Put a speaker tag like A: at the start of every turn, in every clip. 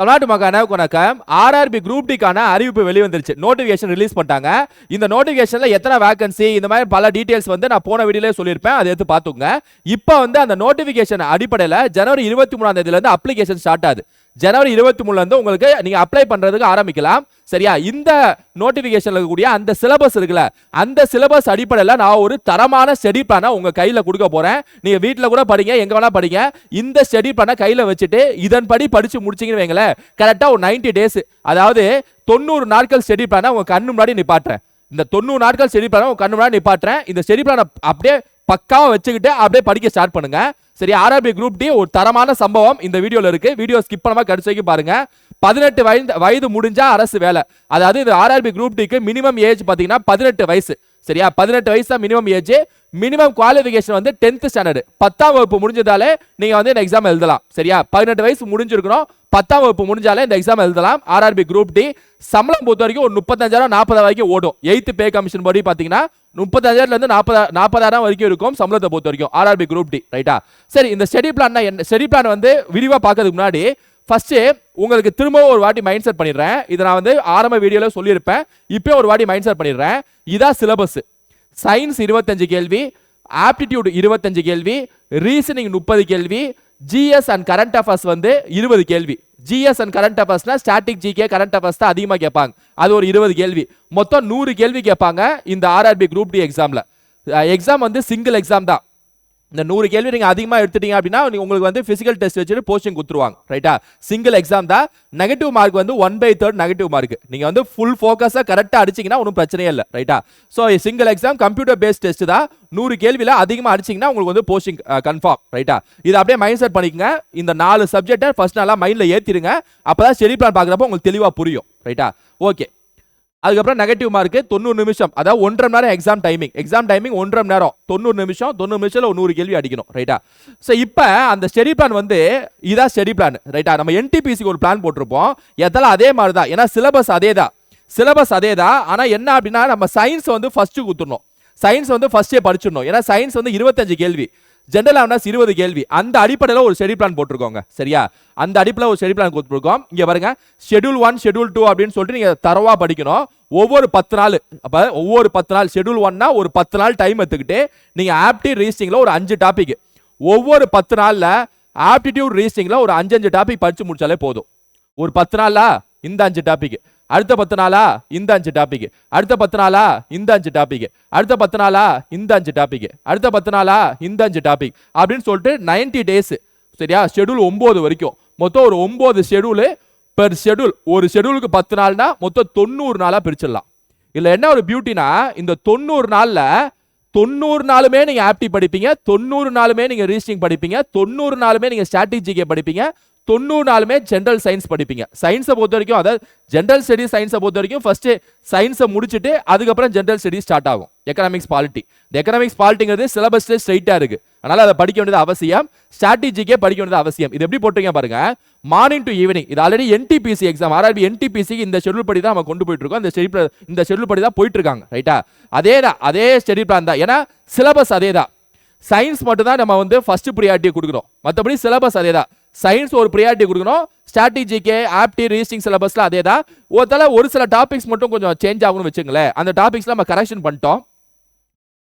A: தமிழ்நாட்டு மக்கள் வணக்கம்? ஆர்ஆர்பி குரூப் டிக்கான அறிவிப்பு வெளிவந்துருச்சு. நோட்டிஃபிகேஷன் ரிலீஸ் பண்ணிட்டாங்க. இந்த நோட்டிஃபிகேஷனில் எத்தனை வேகன்சி இந்த மாதிரி பல டீட்டெயில்ஸ் வந்து நான் போன வீடியோலே சொல்லியிருப்பேன். அதை எடுத்து பார்த்துங்க இப்போ வந்து அந்த நோட்டிஃபிகேஷன் அடிப்படையில் ஜனவரி இருபத்தி மூணாம் தேதியிலேருந்து அப்ளிகேஷன் ஸ்டார்ட் ஆகுது. ஜனவரி இருபத்தி மூணுலேருந்து உங்களுக்கு நீங்கள் அப்ளை பண்ணுறதுக்கு ஆரம்பிக்கலாம். சரியா? இந்த நோட்டிஃபிகேஷனில் இருக்கக்கூடிய அந்த சிலபஸ் இருக்குல்ல அந்த சிலபஸ் அடிப்படையில் நான் ஒரு தரமான ஸ்டடி பிளானை உங்கள் கையில் கொடுக்க போகிறேன் நீங்கள் வீட்டில் கூட படிங்க எங்கே வேணால் படிங்க. இந்த ஸ்டடி பிளானை கையில் வச்சுட்டு இதன்படி படித்து முடிச்சிங்கன்னு வைங்களேன். கரெக்டாக ஒரு 90 டேஸ் அதாவது தொண்ணூறு நாட்கள் ஸ்டடி பிளானை உங்கள் கண்ணு முன்னாடி நிப்பாட்டுறேன். இந்த தொண்ணூறு நாட்கள் ஸ்டடி பிளானை உங்கள் கண்ணு முன்னாடி நிப்பாட்டுறேன். இந்த ஸ்டடி பிளானை அப்படியே பக்காவாக வச்சுக்கிட்டு அப்படியே படிக்க ஸ்டார்ட் பண்ணுங்கள் சரி ஆர்ஆர்பி குரூப் டி ஒரு தரமான சம்பவம் இந்த வீடியோவில் இருக்கு. வீடியோ ஸ்கிப் பண்ணாம கடைசி வரைக்கும் பாருங்க. பதினெட்டு வயது வயது முடிஞ்சா அரசு வேலை. அதாவது இந்த ஆர்ஆர்பி குரூப் டிக்கு மினிமம் ஏஜ் பார்த்தீங்கன்னா பதினெட்டு வயசு. சரியா? பதினெட்டு வயசு தான் மினிமம் ஏஜ் மினிமம் குவாலிஃபிகேஷன் வந்து டென்த் ஸ்டாண்டர்டு பத்தாம் வகுப்பு முடிஞ்சதாலே நீங்க வந்து இந்த எக்ஸாம் எழுதலாம். சரியா? பதினெட்டு வயசு முடிஞ்சிருக்கணும். பத்தாம் வகுப்பு முடிஞ்சாலே இந்த எக்ஸாம் எழுதலாம். ஆர்ஆர்பி குரூப் டி சம்பளம் பொறுத்த வரைக்கும் ஒரு முப்பத்தஞ்சாயிரம் நாற்பதாயிரம் வரைக்கும் ஓடும். எயித்து பே கமிஷன் படி பாத்தீங்கன்னா முப்பத்தஞ்சாயிரத்துலேருந்து நாற்பதா நாற்பதாயிரம் வரைக்கும் இருக்கும் சம்பளத்தை பொறுத்த வரைக்கும் ஆர்ஆர்பி குரூப் டி ரைட்டா சரி இந்த ஸ்டடி பிளான் என்ன? ஸ்டடி பிளான் வந்து விரிவாக பார்க்கறதுக்கு முன்னாடி ஃபஸ்ட்டு உங்களுக்கு திரும்பவும் ஒரு வாட்டி மைண்ட் செட் பண்ணிடுறேன். இதை நான் வந்து ஆரம்ப வீடியோவில் சொல்லியிருப்பேன். இப்போ ஒரு வாட்டி மைண்ட் செட் பண்ணிடுறேன். இதான் சிலபஸ் சயின்ஸ் இருபத்தஞ்சு கேள்வி ஆப்டிடியூட் இருபத்தஞ்சு கேள்வி ரீசனிங் முப்பது கேள்வி ஜிஎஸ் அண்ட் கரண்ட் அஃபேர்ஸ் வந்து இருபது கேள்வி. ஜிஎஸ் அண்ட் கரண்ட் அஃபேர்ஸ்னா ஸ்டாட்டிக் ஜிகே கரண்ட் அஃபேர்ஸ் தான் அதிகமாக கேட்பாங்க. அது ஒரு இருபது கேள்வி. மொத்தம் நூறு கேள்வி கேட்பாங்க இந்த ஆர்ஆர்பி குரூப் டி எக்ஸாமில் எக்ஸாம் வந்து சிங்கிள் எக்ஸாம் தான். இந்த நூறு கேள்வி நீங்கள் அதிகமாக எடுத்துட்டீங்க அப்படின்னா உங்களுக்கு வந்து ஃபிசிக்கல் டெஸ்ட் வச்சுட்டு போஸ்டிங் கொடுத்துருவாங்க. ரைட்டா சிங்கிள் எக்ஸாம் தான். நெகட்டிவ் மார்க் வந்து one by third negative mark நீங்கள் வந்து ஃபுல் ஃபோக்கஸாக கரெக்டாக அடிச்சீங்கன்னா ஒன்றும் பிரச்சனையே இல்லை. ரைட்டா so single exam computer based test தான். நூறு கேள்வியில் அதிகமாக அடிச்சீங்கன்னா உங்களுக்கு வந்து போஸ்டிங் கன்ஃபார்ம் ரைட்டா இது அப்படியே மைண்ட் செட் பண்ணிக்கங்க. இந்த நாலு சப்ஜெக்டை ஃபர்ஸ்ட் நல்லா ஏற்றிடுங்க அப்போ தான் ஸ்டெடி பிளான் பார்க்குறப்ப உங்களுக்கு தெளிவாக புரியும். ரைட்டா ஓகே அதுக்கப்புறம் நெகட்டிவ் மார்க் தொண்ணூறு நிமிஷம். அதாவது ஒன்றரை நேரம் எக்ஸாம் டைமிங் எக்ஸாம் டைமிங் ஒன்றரை நேரம். தொண்ணூறு நிமிஷம் தொண்ணூறு நிமிஷத்தில் ஒரு நூறு கேள்வி அடிக்கணும். ரைட்டா ஸோ இப்போ அந்த ஸ்டடி பிளான் வந்து இதான் ஸ்டடி பிளான் ரைட்டா நம்ம என்டிபிசிக்கு ஒரு பிளான் போட்டிருப்போம். எதெல்லாம் அதே மாதிரி தான். ஏன்னா சிலபஸ் அதே தான். சிலபஸ் அதே தான். ஆனால் என்ன அப்படின்னா நம்ம சயின்ஸ் வந்து ஃபஸ்ட்டு கொடுத்துடணும். சயின்ஸ் வந்து ஃபஸ்ட்டே படிச்சிடணும். ஏன்னா சயின்ஸ் வந்து இருபத்தஞ்சு கேள்வி. ஜென்ரல் அவேர்னஸ் இருபது கேள்வி. அந்த அடிப்படையில் ஒரு ஸ்டடி பிளான் போட்டிருக்கோங்க. சரியா? அந்த அடிப்படையில் ஒரு ஸ்டடி பிளான் கொடுத்துருக்கோம். இங்கே பாருங்க ஷெட்யூல் ஒன் ஷெட்யூல் டூ அப்படின்னு சொல்லிட்டு நீங்கள் தரவா படிக்கணும். ஒவ்வொரு பத்து நாள் அப்போ ஒவ்வொரு பத்து நாள் ஷெட்யூல் ஒன்னா ஒரு பத்து நாள் டைம் எடுத்துக்கிட்டு நீங்கள் ஆப்டி ரீசிங்கில் ஒரு அஞ்சு டாபிக் ஒவ்வொரு பத்து நாளில் ஆப்டிடியூட் ரீசிங்கில் ஒரு அஞ்சு அஞ்சு டாபிக் படிச்சு முடிச்சாலே போதும். ஒரு பத்து நாளா இந்த அஞ்சு டாபிக் அடுத்த பத்து நாளா இந்த அஞ்சு டாபிக் அடுத்த பத்து நாளா இந்த அஞ்சு டாபிக் அடுத்த பத்து நாளா இந்த அஞ்சு டாபிக் அடுத்த பத்து நாளா இந்த அஞ்சு டாபிக் அப்படின்னு சொல்லிட்டு 90 டேஸ் சரியா? ஷெட்யூல் ஒன்பது வரைக்கும். மொத்தம் ஒரு ஒன்பது ஷெட்யூலு பெர் ஷெட்யூல் ஒரு ஷெட்யூலுக்கு பத்து நாள்னா மொத்தம் தொண்ணூறு நாளாக பிரிச்சிடலாம். இதில் என்ன ஒரு பியூட்டினா இந்த தொண்ணூறு நாளில் தொண்ணூறு நாளுமே நீங்கள் ஆப்டி படிப்பீங்க தொண்ணூறு நாளுமே நீங்கள் ரீசனிங் படிப்பீங்க தொண்ணூறு நாளுமே நீங்கள் ஸ்ட்ராட்டஜிக்கே படிப்பீங்க தொண்ணூறு நாளுமே ஜென்ரல் சயின்ஸ் படிப்பீங்க. சயின்ஸை பொறுத்த வரைக்கும் அதாவது ஜென்ரல் ஸ்டடிஸ் சயின்ஸை பொறுத்த வரைக்கும் ஃபஸ்ட்டு சயின்ஸை முடிச்சுட்டு அதுக்கப்புறம் ஜென்ரல் ஸ்டடிஸ் ஸ்டார்ட் ஆகும். எக்கனாமிக்ஸ் பாலிட்டி இந்த எக்கனாமிக்ஸ் பாலிட்டிங்கிறது சிலபஸ்லேயே ஸ்ட்ரைட்டாக இருக்குது அதனால் அதை படிக்க வேண்டியது அவசியம். ஸ்ட்ராட்டஜிக்கே படிக்க வேண்டியது அவசியம். இது எப்படி போட்டிருக்கீங்க பாருங்க. மார்னிங் டு ஈவினிங் இது ஆல்ரெடி என்டிபிசி எக்ஸாம் ஆர்ஆர்பி என்டிபிசிக்கு இந்த ஷெட்யூல் படி தான் நம்ம கொண்டு போயிட்டு இருக்கோம் இந்த ஷெடியூல் இந்த ஷெட்யூல் படி தான் போயிட்டு இருக்காங்க ரைட்டா அதே தான் அதே ஸ்டடி பிளான் தான். ஏன்னா சிலபஸ் அதே தான். சயின்ஸ் மட்டும் தான் நம்ம வந்து ஃபர்ஸ்ட் ப்ரியாரிட்டி கொடுக்குறோம். மற்றபடி சிலபஸ் அதே தான். சயின்ஸ் ஒரு ப்ரியாரிட்டி கொடுக்கணும். ஸ்ட்ராட்டஜிக்கு ஆப்டி ரீசிங் சிலபஸில் அதே தான் ஒருத்தல ஒரு சில டாபிக்ஸ் மட்டும் கொஞ்சம் சேஞ்ச் ஆகணும்னு வச்சுங்களேன் அந்த டாபிக்ஸ்லாம் நம்ம கரெக்ஷன் பண்ணிட்டோம்.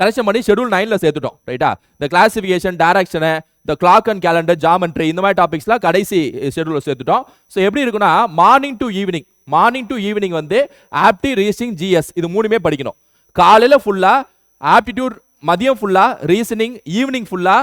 A: கரெக்ஷன் பண்ணி ஷெட்யூல் நைன்ல சேர்த்துட்டோம். ரைட்டா இந்த கிளாசிஃபிகேஷன் டேரக்ஷனு இந்த கிளாக் அண்ட் கேலண்டர் ஜாமெண்ட்ரி இந்த மாதிரி டாபிக்ஸ்லாம் கடைசி ஷெடியூலில் சேர்த்துட்டோம். ஸோ எப்படி இருக்குன்னா morning to evening morning to evening வந்து ஆப்டி ரீசிங் ஜிஎஸ் இது மூணுமே படிக்கணும். காலையில் ஃபுல்லா ஆப்டிடியூட் மதியம் ஃபுல்லா ரீசனிங் ஈவினிங் ஃபுல்லா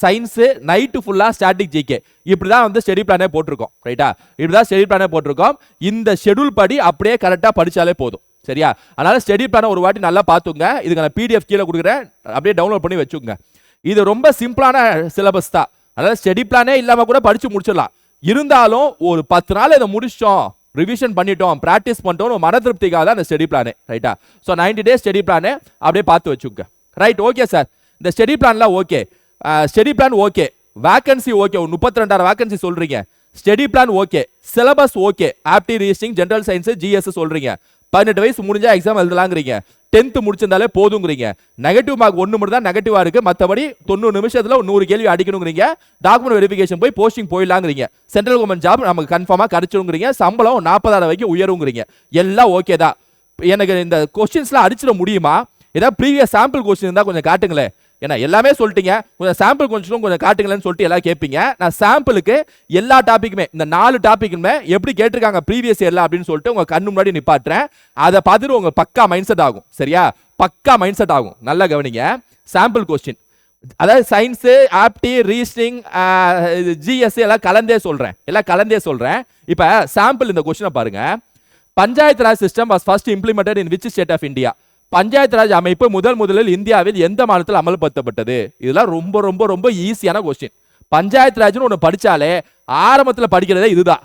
A: சயின்ஸு நைட்டு ஃபுல்லாக ஸ்டாட்டிக் ஜிகே இப்படி தான் வந்து ஸ்டடி பிளானே போட்டிருக்கோம் ரைட்டா இப்படி தான் ஸ்டடி பிளானே போட்டிருக்கோம். இந்த ஷெட்யூல் படி அப்படியே கரெக்டாக படிச்சாலே போதும் சரியா? அதனால் ஸ்டடி பிளானை ஒரு வாட்டி நல்லா பார்த்துங்க இதுக்கு நான் பிடிஎஃப் கீழே கொடுக்குறேன். அப்படியே டவுன்லோட் பண்ணி வச்சுக்கோங்க. இது ரொம்ப சிம்பிளான சிலபஸ் தான். அதனால் ஸ்டடி பிளானே இல்லாமல் கூட படிச்சு முடிச்சிடலாம். இருந்தாலும் ஒரு பத்து நாள் இதை முடிச்சிட்டோம் ரிவிஷன் பண்ணிட்டோம் ப்ராக்டிஸ் பண்ணிட்டோம் மன திருப்திக்காக தான் இந்த ஸ்டடி பிளானே ரைட்டா ஸோ 90 டேஸ் ஸ்டடி பிளானே அப்படியே பார்த்து வச்சுக்கோங்க. ரைட் ஓகே சார் இந்த ஸ்டடி பிளான்லாம் okay study plan okay vacancy okay ஒரு முப்பத்தி ரெண்டாயிரம் வேக்கன்சி சொல்கிறீங்க study plan okay syllabus okay apti reasoning general science GS சொல்கிறீங்க பதினெட்டு வயசு முடிஞ்சா எக்ஸாம் எழுதலாங்கிறீங்க. டென்த்து முடிச்சிருந்தாலே போதுங்கிறீங்க. நெகட்டிவ் மார்க் ஒன்று மட்டும் தான் நெகட்டிவாக இருக்குது மற்றபடி தொண்ணூறு நிமிஷத்தில் நூறு கேள்வி அடிக்கணுங்கிறீங்க. டாக்குமெண்ட் வெரிஃபிகேஷன் போய் போஸ்டிங் போயிடலாங்கிறீங்க. சென்ட்ரல் கவர்மெண்ட் ஜாப் நமக்கு கன்ஃபார்மாக கிடச்சிருங்கிறீங்க. சம்பளம் நாற்பதாயிரம் வரைக்கும் உயருங்கிறீங்க. எல்லாம் ஓகே தான். எனக்கு இந்த கொஸ்டின்ஸ்லாம் அடிச்சிட முடியுமா? ஏதாவது ப்ரீவியஸ் சாம்பிள் கொஸ்டின் இருந்தால் கொஞ்சம் காட்டுங்களேன். ஏன்னா எல்லாமே சொல்லிட்டீங்க. கொஞ்சம் சாம்பிள் கொஞ்சம் கொஞ்சம் காட்டுங்களேன்னு சொல்லிட்டு எல்லாம் கேட்பீங்க நான் சாம்பிளுக்கு எல்லா டாப்பிக்குமே இந்த நாலு டாப்பிக்குமே எப்படி கேட்டிருக்காங்க ப்ரீவியஸ் இயர்ல அப்படின்னு சொல்லிட்டு உங்க கண்ணு முன்னாடி நிப்பாட்டுறேன். அதை பார்த்துட்டு உங்க பக்கா மைண்ட் செட் ஆகும். சரியா? பக்கா மைண்ட் செட் ஆகும். நல்லா கவனிங்க. சாம்பிள் கொஸ்டின் அதாவது சயின்ஸு ஆப்டி ரீசனிங் ஜிஎஸ்சி எல்லாம் கலந்தே சொல்கிறேன் எல்லாம் கலந்தே சொல்கிறேன் இப்போ சாம்பிள் இந்த கொஸ்டினை பாருங்க. Panchayat Raj system was first implemented in which state of India Panchayat Raj அமைப்பு முதல் முதலில் இந்தியாவில் எந்த மாநிலத்தில் அமல்படுத்தப்பட்டது? இதெல்லாம் ரொம்ப ரொம்ப ரொம்ப ஈஸியான கொஸ்டின் பஞ்சாயத்து ராஜ்னு ஒன்று படித்தாலே ஆரம்பத்தில் படிக்கிறதே இதுதான்.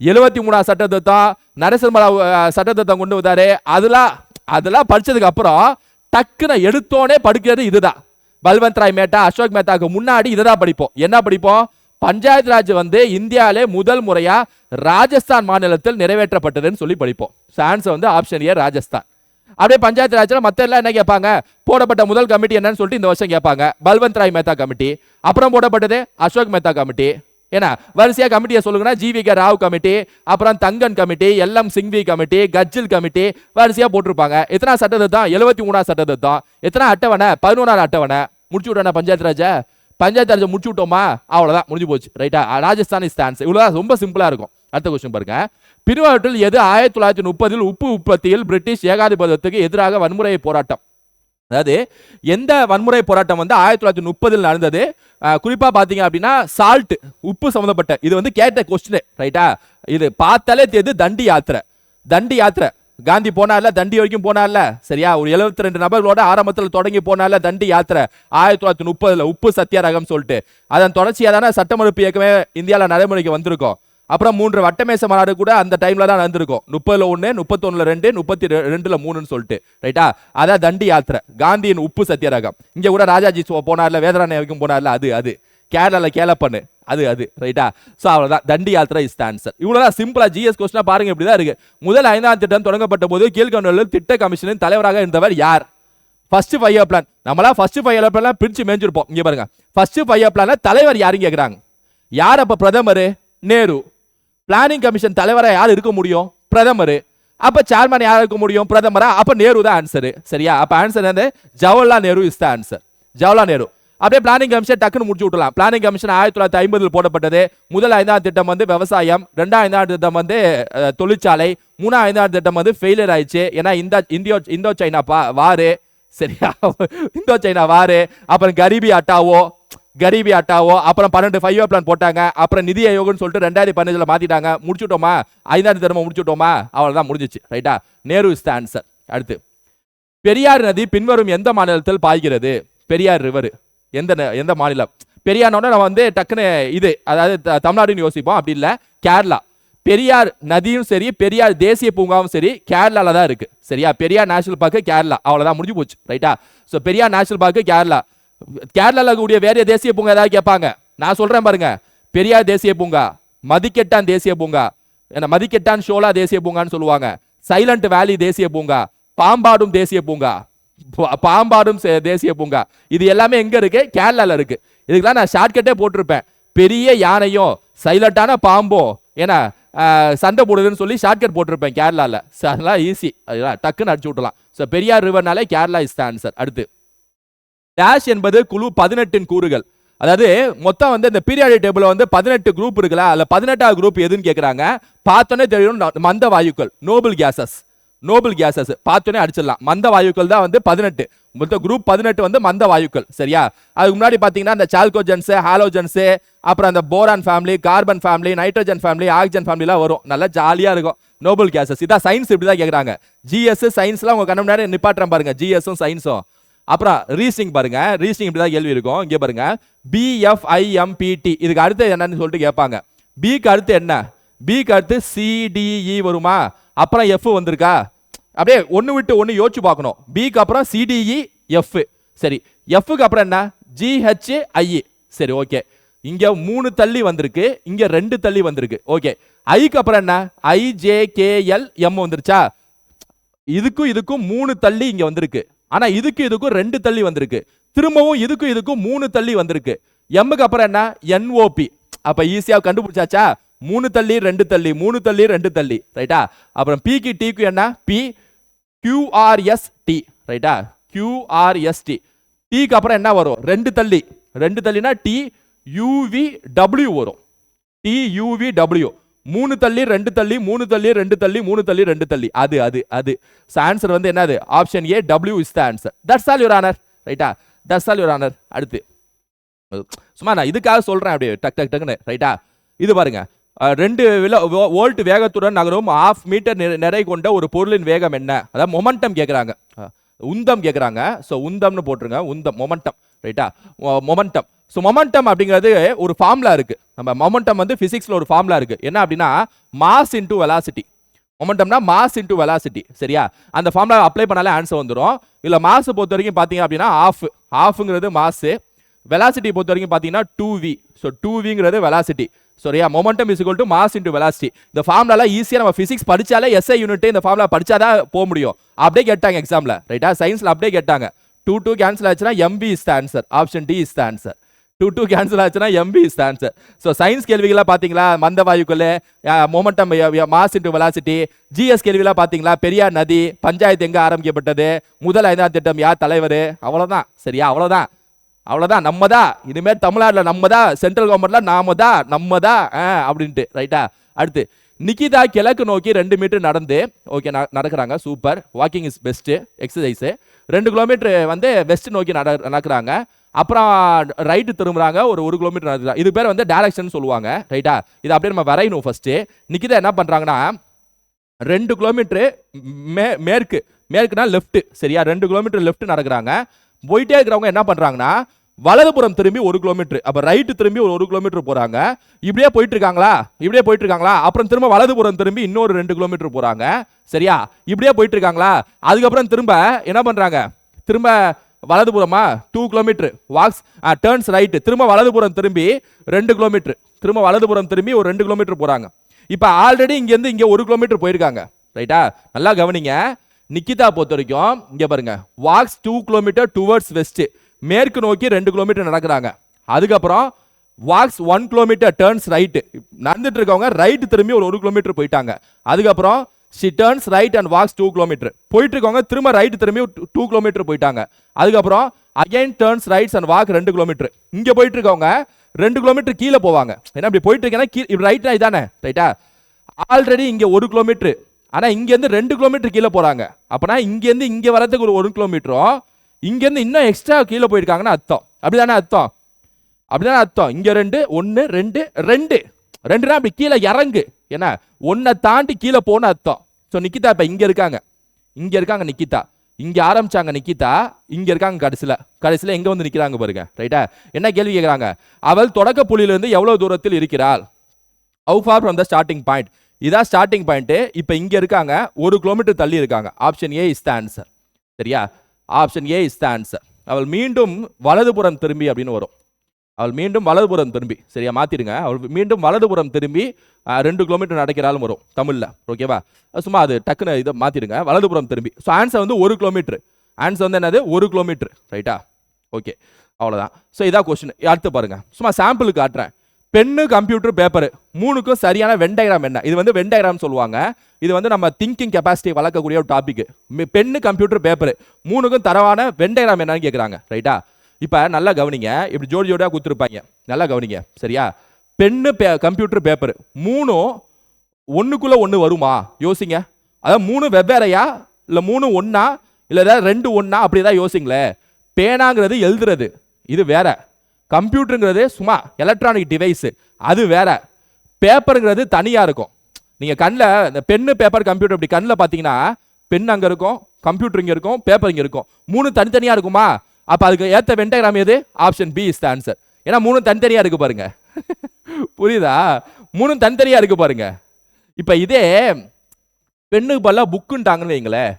A: எழுபத்தி மூணாவது சட்டத்திட்டம் நரசிம்மரா அஹ், சட்டத்திட்டம் கொண்டு வந்தாரு. அதெல்லாம் அதெல்லாம் படித்ததுக்கு அப்புறம் டக்குன்னு எடுத்தோடனே படிக்கிறது இதுதான். பல்வந்த் ராய் மேட்டா அசோக் மேத்தாக்கு முன்னாடி இதை தான் படிப்போம். என்ன படிப்போம்? பஞ்சாயத்து ராஜ் வந்து இந்தியாவிலே முதல் முறையாக ராஜஸ்தான் மாநிலத்தில் நிறைவேற்றப்பட்டதுன்னு சொல்லி படிப்போம். ஆன்சர் வந்து ஆப்ஷன் ஏ ராஜஸ்தான். அப்படியே பஞ்சாயத்து ராஜ்ல மத்த எல்லாம் என்ன கேட்பாங்க? போடப்பட்ட முதல் கமிட்டி என்னன்னு சொல்லிட்டு இந்த வருஷம் கேட்பாங்க. பல்வந்த் ராய் மேத்தா கமிட்டி அப்புறம் போடப்பட்டது அசோக் மேத்தா கமிட்டி. ஏன்னா வரிசையா கமிட்டியை சொல்லுங்கன்னா ஜிவி கே ராவ் கமிட்டி அப்புறம் Thangan committee LM Singhvi committee Gadgil committee வரிசையா போட்டிருப்பாங்க. எத்தனா சட்டத்திட்டம் எழுபத்தி மூணாவது சட்டத்திட்டம் எத்தனை அட்டவணை? பதினொன்றாவது அட்டவணை. முடிச்சு விட்டானா பஞ்சாயத்து ராஜா? பஞ்சாயத்து ராஜை முடிச்சு விட்டோமா? அவ்வளோதான் முடிஞ்சு போச்சு. ரைட்டா? ராஜஸ்தான் இஸ் ஆன்சர் ரொம்ப சிம்பிளா இருக்கும். அடுத்த கொஸ்டின் பாருங்க. பிரிவாற்றில் எது ஆயிரத்தி தொள்ளாயிரத்தி முப்பதில் உப்பு உற்பத்தியில் பிரிட்டிஷ் ஏகாதிபத்தியத்துக்கு எதிராக வன்முறை போராட்டம். அதாவது எந்த வன்முறை போராட்டம் வந்து ஆயிரத்தி தொள்ளாயிரத்தி முப்பதில் நடந்தது? குறிப்பாக பார்த்தீங்க அப்படின்னா சால்ட் உப்பு சம்மந்தப்பட்ட இது வந்து கேட்ட கொஸ்டின் ரைட்டா இது பார்த்தாலே தெரியுது தண்டி யாத்திரை. தண்டி யாத்திரை. காந்தி போனார்ல தண்டி வரைக்கும் போனார்ல சரியா? ஒரு 72 ரெண்டு நபர்களோட ஆரம்பத்தில் தொடங்கி போனார்ல தண்டி யாத்திரை. ஆயிரத்தி தொள்ளாயிரத்தி முப்பதுல உப்பு சத்தியாரகம் சொல்லிட்டு. அதன் தொடர்ச்சியாக தானே சட்டமறுப்பு இயக்கமே இந்தியாவில் நடைமுறைக்கு வந்திருக்கும். அப்புறம் மூன்று வட்டமேச மாநாடு கூட அந்த டைமில் தான் நடந்திருக்கும். முப்பதில் ஒன்று முப்பத்தொன்னுல ரெண்டு முப்பத்தி ரெண்டில் மூணுன்னு சொல்லிட்டு. ரைட்டா அதான் தண்டி யாத்திரை. காந்தியின் உப்பு சத்தியாகிரகம். இங்கே கூட ராஜாஜி போனார்ல வேதராணி வரைக்கும் போனார்ல அது அது. கேரளாவில் கேலப்பண்ணு அது அது. ரைட்டா ஸோ அவ்வளோதான் தண்டி யாத்திரை இஸ் ஆன்சர் இவ்வளோதான் சிம்பிளாக ஜிஎஸ் கொஸ்டினாக பாருங்க இப்படி தான் இருக்குது முதல் ஐந்தாம் திட்டம் தொடங்கப்பட்ட போது கீழ்கண்டலில் திட்ட கமிஷனின் தலைவராக இருந்தவர் யார்? ஃபர்ஸ்ட் ஃபைவ் பிளான் நம்மளா ஃபர்ஸ்ட் ஃபைவ் பிளான் பிரிச்சு மேஞ்சிருப்போம் இங்கே பாருங்க. ஃபர்ஸ்ட் ஃபைவ் பிளான தலைவர் யாருன்னு கேட்குறாங்க யார் அப்போ பிரதமர்? நேரு. பிளானிங் கமிஷன் தலைவராக யார் இருக்க முடியும்? பிரதமர். அப்போ சேர்மன் யார் இருக்க முடியும்? பிரதமரா? அப்போ நேரு தான் ஆன்சர் சரியா? அப்போ ஆன்சர் வந்து Jawaharlal Nehru is the answer Jawaharlal Nehru. அப்படியே பிளானிங் கமிஷன் டக்குன்னு முடிச்சு விட்டலாம் பிளானிங் கமிஷன் ஆயிரத்தி தொள்ளாயிரத்தி ஐம்பதில் போடப்பட்டது. முதல் ஐந்தாம் திட்டம் வந்து விவசாயம். ரெண்டாம் ஐந்தாம் திட்டம் வந்து தொழிற்சாலை. மூணாம் ஐந்தாம் திட்டம் வந்து ஃபெயிலியர் ஆயிடுச்சு. ஏன்னா இந்த இந்தியோ இந்தோ சைனா பா வாரு. சரியா? இந்தோ சைனா வாரு. அப்புறம் கரீபி அட்டாவோ. கரீபி அட்டாவோ அப்புறம் பன்னெண்டு ஃபைவ் பிளான் போட்டாங்க. அப்புறம் நிதி ஆயோக்னு சொல்லிட்டு ரெண்டாயிரத்தி பதினஞ்சில் மாற்றிட்டாங்க முடிச்சுட்டோமா? ஐந்தாயிரத்தி தினமும் முடிச்சுட்டோமா? அவ்வளோதான் முடிஞ்சிச்சு. ரைட்டா? நேரு இஸ் த ஆன்சர் அடுத்து. பெரியார் நதி பின்வரும் எந்த மாநிலத்தில் பாய்கிறது? பெரியார் ரிவர் எந்த ந- எந்த மாநிலம்? பெரியார்னோட நம்ம வந்து டக்குன்னு இது அதாவது த- தமிழ்நாடுன்னு யோசிப்போம். அப்படி இல்லை. கேரளா. பெரியார் நதியும் சரி பெரியார் தேசிய பூங்காவும் சரி கேரளாவில் தான் இருக்குது சரியா? Periyar national park Kerala. அவ்வளோதான் முடிஞ்சு போச்சு. ரைட்டா? So Periyar national park Kerala. கேரளாவில் கூடிய வேற தேசிய பூங்கா ஏதாவது கேட்பாங்க. நான் சொல்றேன் பாருங்க. பெரியார் தேசிய பூங்கா மதிக்கெட்டான் தேசிய பூங்கா என்ன மதிக்கெட்டான் ஷோலா தேசிய பூங்கான்னு சொல்லுவாங்க. சைலண்ட் வேலி தேசிய பூங்கா பாம்பாடும் தேசிய பூங்கா பா- பாம்பாடும் சே- தேசிய பூங்கா. இது எல்லாமே எங்க இருக்கு? கேரளால இருக்கு. இதுக்கெல்லாம் நான் ஷார்ட்கட்டே போட்டிருப்பேன். பெரிய யானையும் சைலண்டான பாம்பும் ஏன்னா சண்டை போடுதுன்னு சொல்லி ஷார்ட்கட் போட்டிருப்பேன் கேரளாவில் அதெல்லாம் ஈஸி அதெல்லாம் டக்குன்னு அடிச்சு விட்டலாம் ஸோ பெரியார் ரிவர்னாலே கேரளா இஸ் த ஆன்சர் அடுத்து. டேஷ் என்பது குழு பதினெட்டின் கூறுகள். அதாவது மொத்தம் வந்து இந்த பீரியாடிக் டேபிள் வந்து பதினெட்டு குரூப் இருக்குல்ல அதில் பதினெட்டாவது குரூப் எதுன்னு கேட்குறாங்க பார்த்தோன்னே தெரியும் மந்த வாயுக்கள் நோபல் கேசஸ் நோபல் கேசஸ் பார்த்தோன்னே அடிச்சிடலாம். மந்த வாயுக்கள் தான் வந்து பதினெட்டு. மொத்த குரூப் பதினெட்டு வந்து மந்த வாயுக்கள் சரியா? அதுக்கு முன்னாடி பார்த்தீங்கன்னா இந்த சால்கோஜன்ஸு ஹாலோஜன்ஸு அப்புறம் அந்த boron family carbon family nitrogen family oxygen ஃபேமிலிலாம் வரும். நல்லா ஜாலியாக இருக்கும். நோபல் கேசஸ் இதான் சயின்ஸ் இப்படி தான் கேட்குறாங்க ஜிஎஸ் சயின்ஸ்லாம் உங்க கண்ணு முன்னாடி நிப்பாட்டுறேன் பாருங்க. ஜிஎஸும் சயின்ஸும் அப்புறம் ரீசனிங் பாருங்க. ரீசனிங் இப்படி தான் கேள்வி இருக்கும். இங்கே பாருங்க. பிஎஃப்ஐஎம்பிடி இதுக்கு அடுத்து என்னன்னு சொல்லிட்டு கேட்பாங்க. பிக்கு அடுத்து என்ன? பிக்கு அடுத்து சிடிஇ e வருமா? அப்புறம் எஃப் வந்திருக்கா? அப்படியே ஒன்று விட்டு ஒன்று யோசிச்சு பார்க்கணும். பிக்கு அப்புறம் சிடிஇ எஃப் e, சரி. எஃப்க்கு அப்புறம் என்ன? G H I E e. சரி ஓகே இங்கே மூணு தள்ளி வந்திருக்கு. இங்கே ரெண்டு தள்ளி வந்திருக்கு. ஓகே ஐக்கு அப்புறம் என்ன? ஐஜேகேஎல் எம் வந்துருச்சா? இதுக்கும் இதுக்கும் மூணு தள்ளி இங்கே வந்திருக்கு. ஆனால் இதுக்கு இதுக்கும் ரெண்டு தள்ளி வந்திருக்கு. திரும்பவும் இதுக்கும் இதுக்கும் மூணு தள்ளி வந்திருக்கு. எம்முக்கு அப்புறம் என்ன? என்ஓபி அப்போ ஈஸியாக கண்டுபிடிச்சாச்சா? மூணு தள்ளி ரெண்டு தள்ளி மூணு தள்ளி ரெண்டு தள்ளி. ரைட்டா அப்புறம் பிக்கு டிக்கு என்ன? பி கியூஆர்எஸ்டி ரைட்டா கியூஆர்எஸ்டி டீக்கு அப்புறம் என்ன வரும்? ரெண்டு தள்ளி. ரெண்டு தள்ளினா டி யூவி டபிள்யூ வரும். டி யூவி டபிள்யூ மூணு தள்ளி ரெண்டு தள்ளி மூணு தள்ளி ரெண்டு தள்ளி மூணு தள்ளி ரெண்டு தள்ளி. அது அது அது. ஆன்சர் வந்து என்னது? Option A W is the answer that's all your honour ரைட்டா தட்ஸ் ஆல் யூர் ஆனர் அடுத்து. சும்மா நான் இதுக்காக சொல்கிறேன் அப்படியே. டக் டக் டக்குன்னு. ரைட்டா இது பாருங்க. ரெண்டு வில வோல்ட் வேகத்துடன் நகரும் ஆஃப் மீட்டர் நிறை கொண்ட ஒரு பொருளின் வேகம் என்ன? அதாவது மொமெண்டம் கேட்குறாங்க உந்தம் கேட்குறாங்க ஸோ உந்தம்னு போட்டுருங்க. உந்தம் மொமெண்டம் ரைட்டா மொமெண்டம் ஸோ மொமெண்டம் அப்படிங்கிறது ஒரு ஃபார்முலா இருக்கு. நம்ம மொமெண்டம் வந்து ஃபிசிக்ஸில் ஒரு ஃபார்முலா இருக்கு. என்ன அப்படின்னா மாஸ் இன்டூ வெலாசிட்டி மொமெண்டம்னா மாஸ் இன்டூ வெலாசிட்டி சரியா? அந்த ஃபார்முலா அப்ளை பண்ணாலே ஆன்சர் வந்துடும் இல்லை மாஸ் பொறுத்த வரைக்கும் பார்த்தீங்க அப்படின்னா ஆஃப் ஆஃப்ங்கிறது மாஸு வெலாசிட்டி பொறுத்த வரைக்கும் பார்த்தீங்கன்னா டூ வி ஸோ டூ விங்கிறது வெலாசிட்டி சரியா? Momentum is to mass into velocity இந்த ஃபார்முலாலாம் ஈஸியாக நம்ம ஃபிசிக்ஸ் படித்தாலே எஸ்ஐ யூனிட் இந்த ஃபார்முலா படிச்சாதான் போக முடியும். அப்படியே கேட்டாங்க எக்ஸாமில் ரைட்டா சயின்ஸில் அப்படியே கேட்டாங்க. டூ டூ கேன்சல் ஆச்சுன்னா MP is the answer option D is the answer two two cancel ஆச்சுன்னா MP is the answer so science கேள்விகளாக பார்த்தீங்களா? மந்த வாயுக்குள்ளே momentum mass into velocity GS கேள்விலாம் பார்த்தீங்களா? பெரியார் நதி பஞ்சாயத்து எங்கே ஆரம்பிக்கப்பட்டது? முதல் ஐந்தாம் திட்டம் யார் தலைவர்? அவ்வளோதான் சரியா? அவ்வளோதான் அவ்வளோதான் நம்ம தான் இனிமேல் தமிழ்நாட்டில் நம்ம தான் சென்ட்ரல் கவர்மெண்ட்டில் நாம தான் நம்ம தான் அப்படின்ட்டு ரைட்டா அடுத்து நிக்கிதா கிழக்கு நோக்கி ரெண்டு மீட்டர் நடந்து ஓகே நடக்கிறாங்க. Super walking is best exercise ரெண்டு கிலோமீட்டர் வந்து வெஸ்ட் நோக்கி நட நடக்கிறாங்க. அப்புறம் ரைட்டு திரும்புறாங்க ஒரு ஒரு கிலோமீட்டர் நடந்து இது பேர் வந்து டைரக்ஷன் சொல்லுவாங்க ரைட்டா இது அப்படியே நம்ம வரையணும் ஃபஸ்ட்டு நிக்கிதா என்ன பண்ணுறாங்கன்னா ரெண்டு கிலோமீட்டரு மே மேற்கு மேற்குனா லெஃப்ட் சரியா? ரெண்டு கிலோமீட்டர் லெஃப்ட் நடக்கிறாங்க. போயிட்டே இருக்கிறவங்க என்ன பண்ணுறாங்கன்னா வலதுபுறம் திரும்பி ஒரு கிலோமீட்டர் அப்போ ரைட்டு திரும்பி ஒரு ஒரு கிலோமீட்டர் போகிறாங்க இப்படியே போயிட்டு இருக்காங்களா இப்படியே போயிட்டு இருக்காங்களா அப்புறம் திரும்ப வலதுபுறம் திரும்பி இன்னொரு ரெண்டு கிலோமீட்டர் போகிறாங்க சரியா? இப்படியே போயிட்டு இருக்காங்களா அதுக்கப்புறம் திரும்ப என்ன பண்ணுறாங்க திரும்ப வலதுபுறமா two kilometre walks turns right திரும்ப வலதுபுறம் திரும்பி ரெண்டு கிலோமீட்டர் திரும்ப வலதுபுறம் திரும்பி ஒரு ரெண்டு கிலோமீட்டர் போகிறாங்க இப்போ ஆல்ரெடி இங்கேருந்து இங்கே ஒரு கிலோமீட்டர் போயிருக்காங்க. ரைட்டா நல்லா கவனிங்க. நிக்கிதா பொறுத்த வரைக்கும் இங்கே பாருங்க. Walks two kilometre towards west மேற்கு நோக்கி ரெண்டு கிலோமீட்டர் நடக்கிறாங்க. அதுக்கப்புறம் walks one kilometre turns right நடந்துட்டு இருக்கவங்க ரைட்டு திரும்பி ஒரு ஒரு கிலோமீட்டர் போயிட்டாங்க. அதுக்கப்புறம் she turns right and walks two kilometre போயிட்டு இருக்கவங்க திரும்ப ரைட்டு திரும்பி டூ கிலோமீட்டர் போயிட்டாங்க. அதுக்கப்புறம் again turns rights and walk ரெண்டு கிலோமீட்டர் இங்கே போயிட்டு இருக்கவங்க ரெண்டு கிலோமீட்டர் கீழே போவாங்க. ஏன்னா இப்படி போயிட்டு இருக்கேன்னா கீ இப்படி ரைட்டா இதானே ரைட்டா ஆல்ரெடி இங்கே ஒரு கிலோமீட்டர் ஆனால் இங்கேருந்து ரெண்டு கிலோமீட்டர் கீழே போகிறாங்க அப்போனா இங்கேருந்து இங்கே வரதுக்கு ஒரு ஒரு கிலோமீட்டரும் இங்கேருந்து இன்னும் எக்ஸ்ட்ரா கீழே போயிருக்காங்கன்னு அர்த்தம். அப்படிதானே அர்த்தம்? அப்படிதானே அர்த்தம்? இங்கே ரெண்டு ஒன்று ரெண்டு ரெண்டு. ரெண்டு நாள் அப்படி கீழே இறங்கு. என்ன ஒன்றை தாண்டி கீழே போன அர்த்தம். ஸோ நிக்கிதா இப்போ இங்கே இருக்காங்க. இங்கே இருக்காங்க நிக்கிதா. இங்கே ஆரம்பிச்சாங்க நிக்கிதா இங்கே இருக்காங்க கடைசியில். கடைசியில் எங்கே வந்து நிற்கிறாங்க பாருங்க. ரைட்டா என்ன கேள்வி கேட்குறாங்க அவள் தொடக்க புள்ளியிலிருந்து எவ்வளோ தூரத்தில் இருக்கிறாள்? How far from the starting point இதான் ஸ்டார்டிங் பாயிண்ட்டு இப்போ இங்கே இருக்காங்க ஒரு கிலோமீட்டர் தள்ளி இருக்காங்க. Option A is the answer சரியா? Option A is the answer அவள் மீண்டும் வலதுபுறம் திரும்பி அப்படின்னு வரும். அவள் மீண்டும் வலதுபுறம் திரும்பி. சரியா மாத்திடுங்க. அவள் மீண்டும் வலதுபுறம் திரும்பி ரெண்டு கிலோமீட்டர் நடக்கிறாலும் வரும் தமிழில். ஓகேவா சும்மா அது டக்குன்னு இதை மாத்திடுங்க. வலதுபுறம் திரும்பி. ஸோ ஆன்சர் வந்து ஒரு கிலோமீட்டர் ஆன்சர் வந்து என்னது? ஒரு கிலோமீட்டர் ரைட்டா ஓகே அவ்வளோதான் ஸோ இதான் கொஸ்டின் அடுத்து பாருங்க. சும்மா சாம்பிளுக்கு காட்டுறேன். பென்னு கம்ப்யூட்டர் பேப்பர் மூணுக்கும் சரியான வெண்டைகிராம் என்ன? இது வந்து வெண்டைகிராம் சொல்லுவாங்க. இது வந்து நம்ம திங்கிங் கெப்பாசிட்டி வளர்க்கக்கூடிய ஒரு டாபிக் பென்னு கம்ப்யூட்டர் பேப்பர் மூணுக்கும் தரவான வெண்டைகிராம் என்னன்னு கேட்குறாங்க ரைட்டா இப்போ நல்லா கவனிங்க. இப்படி ஜோடி ஜோடியாக கொடுத்துருப்பாங்க. நல்லா கவனிங்க. சரியா? பென்னு பே கம்ப்யூட்டர் பேப்பர். மூணும் ஒன்றுக்குள்ளே ஒன்று வருமா? யோசிங்க. அதாவது மூணு வெவ்வேறையா? இல்லை மூணு ஒன்றா இல்லை ஏதாவது ரெண்டு ஒன்றா அப்படி ஏதாவது யோசிங்களேன் பேனாங்கிறது எழுதுறது. இது வேற. கம்ப்யூட்டருங்கிறது சும்மா எலக்ட்ரானிக் டிவைஸு அது வேற. பேப்பருங்கிறது தனியாக இருக்கும். நீங்கள் கண்ணில் இந்த பென்னு பேப்பர் கம்ப்யூட்டர் இப்படி கண்ணில் பார்த்தீங்கன்னா பென் அங்கே இருக்கும் கம்ப்யூட்டர் இங்கே இருக்கும் பேப்பர் இங்கே இருக்கும். மூணு தனித்தனியாக இருக்குமா? அப்போ அதுக்கு ஏற்ற வெண்டைகிராம் எது? Option B is the answer ஏன்னா மூணு தனித்தனியாக இருக்கு பாருங்க. புரியுதா? மூணு தனித்தனியாக இருக்கு பாருங்க. இப்போ இதே பெண்ணுக்கு பதிலா புக்குன்ட்டாங்கன்னு வைங்களேன்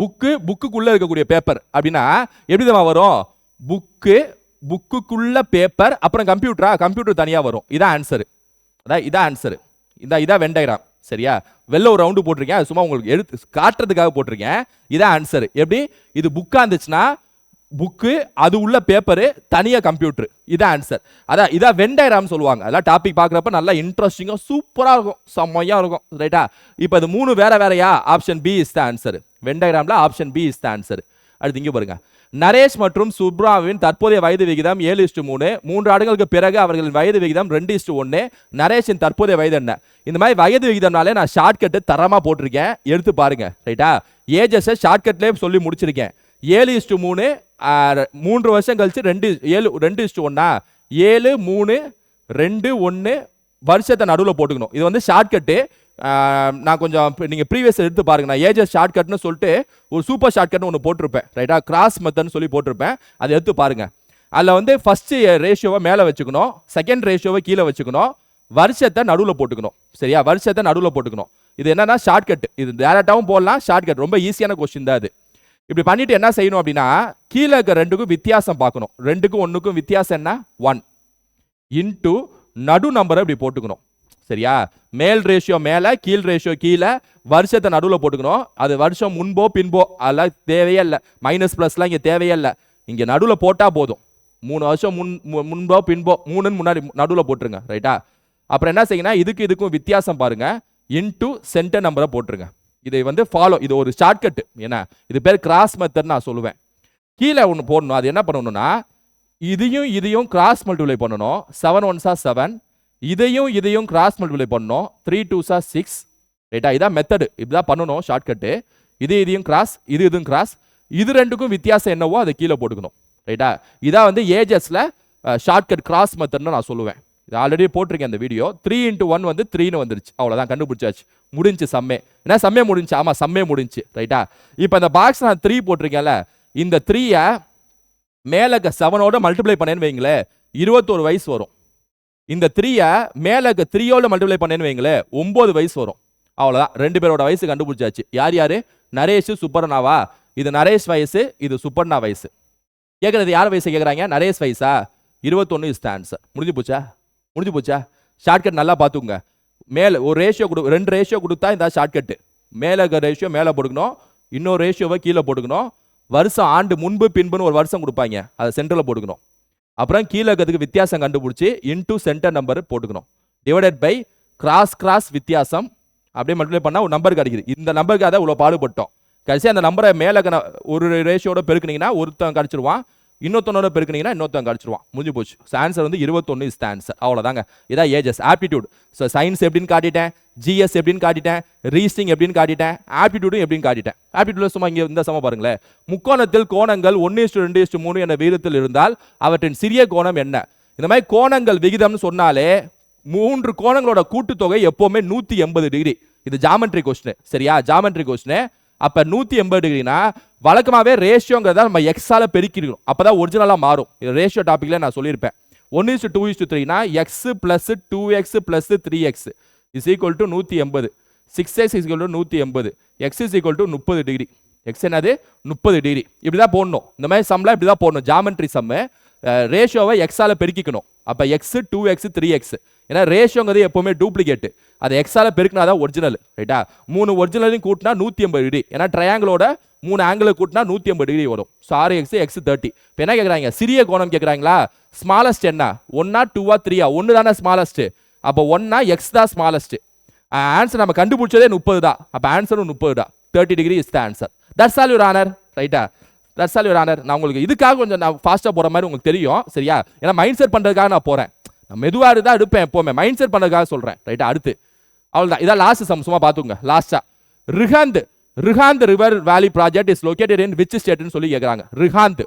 A: புக்கு புக்குக்குள்ளே இருக்கக்கூடிய பேப்பர் அப்படின்னா எப்படி தான் வரும்? புக்கு புக்குக்குள்ள பேப்பர் அப்புறம் கம்ப்யூட்டரா கம்ப்யூட்டர் தனியாக வரும். இதான் ஆன்சரு அதான் இதான் ஆன்சரு இதான் இதான் வெண்டைகிராம் சரியா? வெளில ஒரு ரவுண்டு போட்டிருக்கேன். சும்மா உங்களுக்கு எடுத்து காட்டுறதுக்காக போட்டிருக்கேன். இதான் ஆன்சர் எப்படி? இது புக்காக இருந்துச்சுன்னா புக்கு அது உள்ள பேப்பரு தனியாக கம்ப்யூட்டர் இதான் ஆன்சர் அதான் இதான் வெண்டைராம் சொல்லுவாங்க. அதெல்லாம் டாபிக் பார்க்குறப்ப நல்லா இன்ட்ரெஸ்டிங்காக சூப்பராக இருக்கும். செம்மையாக இருக்கும். ரைட்டா இப்போ இது மூணு வேற வேறயா? Option B is the answer வெண்டைராமில் option B is the answer அடுத்து இங்கே பாருங்க. நரேஷ் மற்றும் சுப்ராவின் தற்போதைய வயது விகிதம் ஏழு இஸ்டு மூணு. மூன்று ஆண்டுகளுக்கு பிறகு அவர்களின் வயது விகிதம் ரெண்டு இஸ்டு ஒன்று நரேஷின் தற்போதைய வயது என்ன? இந்த மாதிரி வயது விகிதம்னாலே நான் ஷார்ட்கட்டு தரமாக போட்டிருக்கேன். எடுத்து பாருங்க. ரைட்டா ஏஜஸை ஷார்ட்கட்லேயே சொல்லி முடிச்சிருக்கேன். ஏழு இஸ்டு மூணு மூன்று வருஷம் கழிச்சு ரெண்டு ஏழு ரெண்டு இஸ்டு ஒன்னா ஏழு மூணு ரெண்டு ஒன்று வருஷத்தை நடுவில் போட்டுக்கணும். இது வந்து ஷார்ட்கட்டு நான் கொஞ்சம் நீங்கள் ப்ரீவியஸ் எடுத்து பாருங்க. நான் ஏஜஸ் ஷார்ட்கட்னு சொல்லிட்டு ஒரு சூப்பர் ஷார்ட்கட்னு ஒன்று போட்டிருப்பேன். ரைட்டா கிராஸ் மெத்தட்னு சொல்லி போட்டிருப்பேன். அதை எடுத்து பாருங்கள் அதில் வந்து ஃபஸ்ட்டு ரேஷியோவை மேலே வச்சுக்கணும். செகண்ட் ரேஷியோவை கீழே வச்சுக்கணும். வருஷத்தை நடுவில் போட்டுக்கணும். சரியா? வருஷத்தை நடுவில் போட்டுக்கணும். இது என்னன்னா ஷார்ட்கட் இது டேரக்டாகவும் போடலாம். ஷார்ட்கட் ரொம்ப ஈஸியான கொஸ்டின் தான் அது. இப்படி பண்ணிட்டு என்ன செய்யணும் அப்படின்னா கீழே இருக்க ரெண்டுக்கும் வித்தியாசம் பார்க்கணும். ரெண்டுக்கும் ஒன்றுக்கும் வித்தியாசம் என்ன? ஒன் இன்டு நடு நம்பரை இப்படி போட்டுக்கணும். சரியா? மேல் ரேஷியோ மேலே கீழ் ரேஷியோ கீழே வருஷத்தை நடுவில் போட்டுக்கணும். அது வருஷம் முன்போ பின்போ அதெல்லாம் தேவையே இல்லை. மைனஸ் ப்ளஸ்லாம் இங்கே தேவையே இல்லை. இங்கே நடுவில் போட்டால் போதும். மூணு வருஷம் முன் முன்போ பின்போ மூணுன்னு முன்னாடி நடுவில் போட்டுருங்க. ரைட்டா அப்புறம் என்ன செய்யுங்கன்னா இதுக்கு இதுக்கும் வித்தியாசம் பாருங்கள் இன்டூ சென்டர் நம்பரை போட்டுருங்க. இதை வந்து ஃபாலோ இது ஒரு ஷார்ட்கட் என்ன? இது பேர் கிராஸ் மெத்தட் நான் சொல்லுவேன். கீழே ஒன்று போடணும். அது என்ன பண்ணணும்னா இதையும் இதையும் கிராஸ் மல்டிப்ளை பண்ணணும். செவன் ஒன்ஸா செவன் இதையும் இதையும் கிராஸ் மல்டிப்ளை பண்ணணும். த்ரீ டூஸா சிக்ஸ் ரைட்டா இதான் மெத்தடு இப்படிதான் பண்ணணும் ஷார்ட்கட்டு இது இதையும் கிராஸ் இது இதுவும் கிராஸ் இது ரெண்டுக்கும் வித்தியாசம் என்னவோ அதை கீழே போட்டுக்கணும். ரைட்டா இதான் வந்து ஏஜஸில் ஷார்ட்கட் கிராஸ் மெத்தட்னு நான் சொல்லுவேன். இது ஆல்ரெடி போட்டிருக்கேன் அந்த வீடியோ த்ரீ இன்ட்டு ஒன் வந்து த்ரீன்னு வந்துருச்சு. அவ்வளோதான் கண்டுபிடிச்சாச்சு. முடிஞ்சு சம்மே. ஏன்னா சம்மே முடிஞ்சு ஆமாம் சம்மே முடிஞ்சு ரைட்டா இப்போ இந்த பாக்ஸ் நான் த்ரீ போட்டிருக்கேன்ல இந்த த்ரீயை மேலக செவனோட மல்டிப்ளை பண்ணேன்னு வைங்களேன் இருபத்தோரு வயசு வரும். இந்த த்ரீயை மேலக த்ரீயோட மல்டிப்ளை பண்ணேன்னு வைங்களேன் ஒம்பது வயசு வரும். அவ்வளோதான் ரெண்டு பேரோட வயசு கண்டுபிடிச்சாச்சு. யார் யார்? நரேஷ் சுப்பர்ணாவா? இது நரேஷ் வயசு இது சுப்பர்ணா வயசு. கேட்குறது யார் வயசு கேட்குறாங்க நரேஷ் வயசா? இருபத்தொன்று இஸ் ஆன்சர் முடிஞ்சு போச்சா? முடிஞ்சு போச்சா? ஷார்ட்கட் நல்லா பார்த்துக்குங்க. மேலே ஒரு ரேஷியோ கொடு ரெண்டு ரேஷியோ கொடுத்தா இந்த ஷார்ட்கட்டு மேலே ரேஷியோ மேலே போட்டுக்கணும். இன்னொரு ரேஷியோவை கீழே போட்டுக்கணும். வருஷம் ஆண்டு முன்பு பின்புன்னு ஒரு வருஷம் கொடுப்பாங்க. அதை சென்டரில் போட்டுக்கணும். அப்புறம் கீழே இருக்கிறதுக்கு வித்தியாசம் கண்டுபிடிச்சி இன்டூ சென்டர் நம்பர் போட்டுக்கணும். டிவைடட் பை கிராஸ் கிராஸ் வித்தியாசம். அப்படியே மல்டிப்ளை பண்ணால் ஒரு நம்பர் கிடைக்குது. இந்த நம்பருக்கு அதை இவ்வளோ பாடுபட்டோம். கடைசி அந்த நம்பரை மேலே ஒரு ரேஷியோட பெருக்குனீங்கன்னா ஒருத்தன் கிடச்சிருவான். இன்னொருத்தனோட பெருக்குனீங்கன்னா இன்னொருத்தன் கிடச்சிருவான். முடிஞ்சு போச்சு. ஆன்சர் வந்து இருபத்தொன்று இஸ் ஆன்சர் அவ்வளோதாங்க இதான் ஏஜஸ் ஆப்டிடியூட் ஸோ சயின்ஸ் எப்படின்னு காட்டிட்டேன். ஜிஎஸ் எப்படின்னு காட்டிட்டேன். ரீசனிங் எப்படின்னு காட்டிட்டேன். ஆப்டிடியூடும் எப்படின்னு காட்டிட்டேன். ஆப்டிடியூட்ல சும்மா இங்கே இந்த சம பாருங்களேன். முக்கோணத்தில் கோணங்கள் ஒன்று இஸ்டு ரெண்டு இஸ்டு மூணு என்ற விகிதத்தில் இருந்தால் அவற்றின் சிறிய கோணம் என்ன? இந்த மாதிரி கோணங்கள் விகிதம்னு சொன்னாலே மூன்று கோணங்களோட கூட்டுத்தொகை எப்பவுமே நூற்றி எண்பது டிகிரி இது ஜாமெட்ரி கொஸ்டின் சரியா? ஜாமெட்ரி கொஸ்டின் அப்போ நூற்றி எண்பது டிகிரினா வழக்கமாகவே ரேஷியோங்கிறத நம்ம எக்ஸால் பெருக்கிருக்கணும். அப்போ தான் ஒரிஜினலாக மாறும். இது ரேஷியோ டாப்பிக்கில் நான் சொல்லியிருப்பேன். One is to two is to த்ரீனா x plus two x plus three x is equal to நூற்றி எண்பது. சிக்ஸ் எக்ஸ் இஸ் டு நூற்றி எண்பது. எக்ஸ் இஸ் ஈக்குவல் டு முப்பது டிகிரி எக்ஸ் என்னது? முப்பது டிகிரி இப்படி தான் போடணும். இந்த மாதிரி சம்லாம் இப்படி தான் போடணும். ஜாமெண்ட்ரி சம்மு ரேஷியோவை எக்ஸால் பெருக்கிக்கணும். அப்போ x two x three x ஏன்னா ரேஷியோங்கிறது எப்போவுமே டூப்ளிகேட்டு அதை எக்ஸால பெருக்கினா தான் ஒரிஜினல் ரைட்டா மூணு ஒரிஜினலையும் கூட்டினா நூற்றி ஐம்பது டிகிரி ஏன்னா ட்ரையாங்கிளோட மூணு ஆங்கிளை கூட்டினா நூற்றி ஐம்பது டிகிரி வரும். ஸோ ஆறு எக்ஸ் எக்ஸ் தேர்ட்டி இப்போ என்ன கேட்குறாங்க சிறிய கோணம் கேட்குறாங்களா ஸ்மாலஸ்ட் என்ன? ஒன்னா டூவா த்ரீயா ஒன்று தானே ஸ்மாலஸ்ட் அப்போ ஒன்னா எக்ஸ் தான் ஸ்மாலஸ்ட் ஆன்சர் நம்ம கண்டுபிடிச்சதே முப்பது தான். அப்போ ஆன்சரும் முப்பது தான். Thirty degree is the answer that's all your honour ரைட்டா தட்ஸ் ஆல் யூர் ஆனர் நான் உங்களுக்கு இதுக்காக கொஞ்சம் நான் ஃபாஸ்ட்டாக போகிற மாதிரி உங்களுக்கு தெரியும். சரியா? ஏன்னா மைண்ட் செட் பண்ணுறதுக்காக நான் போகிறேன் நான் மெதுவாக இருந்தால் எடுப்பேன் எப்போவுமே. மைண்ட் செட் பண்ணுறதுக்காக சொல்கிறேன் ரைட்டா அடுத்து. அவ்வளோதான் இதான் லாஸ்ட் சம் சும்மா பார்த்துங்க லாஸ்ட்டாக Rihand Rihand river valley project is located in which ஸ்டேட்னு சொல்லி கேட்குறாங்க Rihand.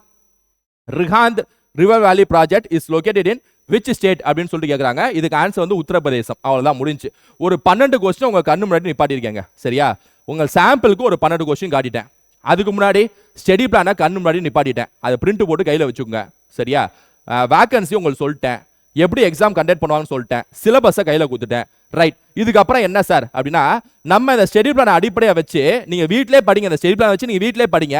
A: Rihand river valley project is located in which state அப்படின்னு சொல்லிட்டு கேட்குறாங்க இதுக்கு ஆன்சர் வந்து உத்தரப்பிரதேசம். அவ்வளோதான் முடிஞ்சு. ஒரு பன்னெண்டு கொஸ்டின் உங்கள் கண்ணு முன்னாடி நிப்பாட்டியிருக்கேங்க. சரியா? உங்கள் சாம்பிளுக்கு ஒரு பன்னெண்டு கொஸ்டின் காட்டிட்டேன். அதுக்கு முன்னாடி ஸ்டடி பிளானை கண்ணு முன்னாடி நிப்பாட்டிட்டேன். அதை பிரிண்ட் போட்டு கையில் வச்சுக்கோங்க. சரியா? வேக்கன்சி உங்களுக்கு சொல்லிட்டேன். எப்படி எக்ஸாம் கண்டக்ட் பண்ணுவாங்கன்னு சொல்லிட்டேன். சிலபஸை கையில் கொடுத்துட்டேன். ரைட் இதுக்கப்புறம் என்ன சார் அப்படின்னா நம்ம இந்த ஸ்டெடி பிளானை அடிப்படையாக வச்சு நீங்கள் வீட்டிலே படிங்க. இந்த ஸ்டெடி பிளான் வச்சு நீங்கள் வீட்டிலே படிங்க.